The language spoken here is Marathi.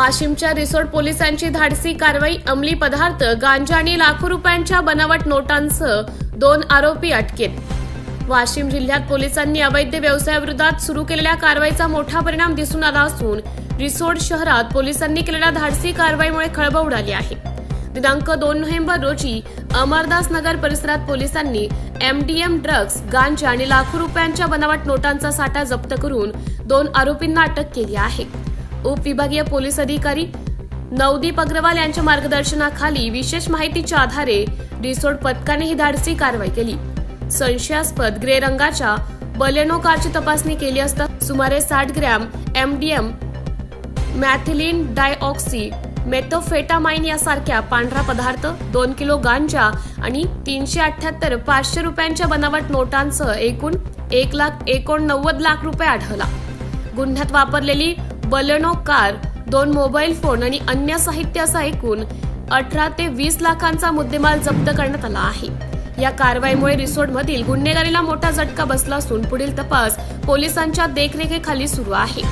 वाशिमच्या रिसोड पोलिसांची धाडसी कारवाई अंमली पदार्थ गांजा आणि लाखो रुपयांच्या बनावट नोटांसह दोन आरोपी अटकेत. वाशिम जिल्ह्यात पोलिसांनी अवैध व्यवसायाविरोधात सुरू केलेल्या कारवाईचा मोठा परिणाम दिसून आला असून रिसोड शहरात पोलिसांनी केलेल्या धाडसी कारवाईमुळे खळबळ उडाली आहे. दिनांक दोन नोव्हेंबर रोजी अमरदास नगर परिसरात पोलिसांनी एमडीएम ड्रग्ज गांजा आणि लाखो रुपयांच्या बनावट नोटांचा साठा जप्त करून दोन आरोपींना अटक केली आहे. उपविभागीय पोलीस अधिकारी नवदीप अग्रवाल यांच्या मार्गदर्शनाखाली विशेष माहितीच्या आधारे रिसोड पथकाने ही धाडसी कारवाई केली. संशयास्पद ग्रे रंगाच्या बलेनो कारची तपासणी केली असता सुमारे साठ ग्रॅम एमडीएम मॅथिलीन डायऑक्सी मेथोफेटामाइन यासारख्या पांढरा पदार्थ दोन किलो गांजा आणि तीनशे अठ्याहत्तर पाचशे रुपयांच्या बनावट नोटांसह एकूण एक लाख एकोणनव्वद लाख रुपये आढळला. गुन्ह्यात वापरलेली बलेनो कार दोन मोबाईल फोन आणि अन्य साहित्य असा एकूण अठरा ते वीस लाखांचा मुद्देमाल जप्त करण्यात आला आहे. या कारवाईमुळे रिसोर्टमधील गुन्हेगारीला मोठा झटका बसला असून पुढील तपास पोलिसांच्या देखरेखीखाली सुरू आहे.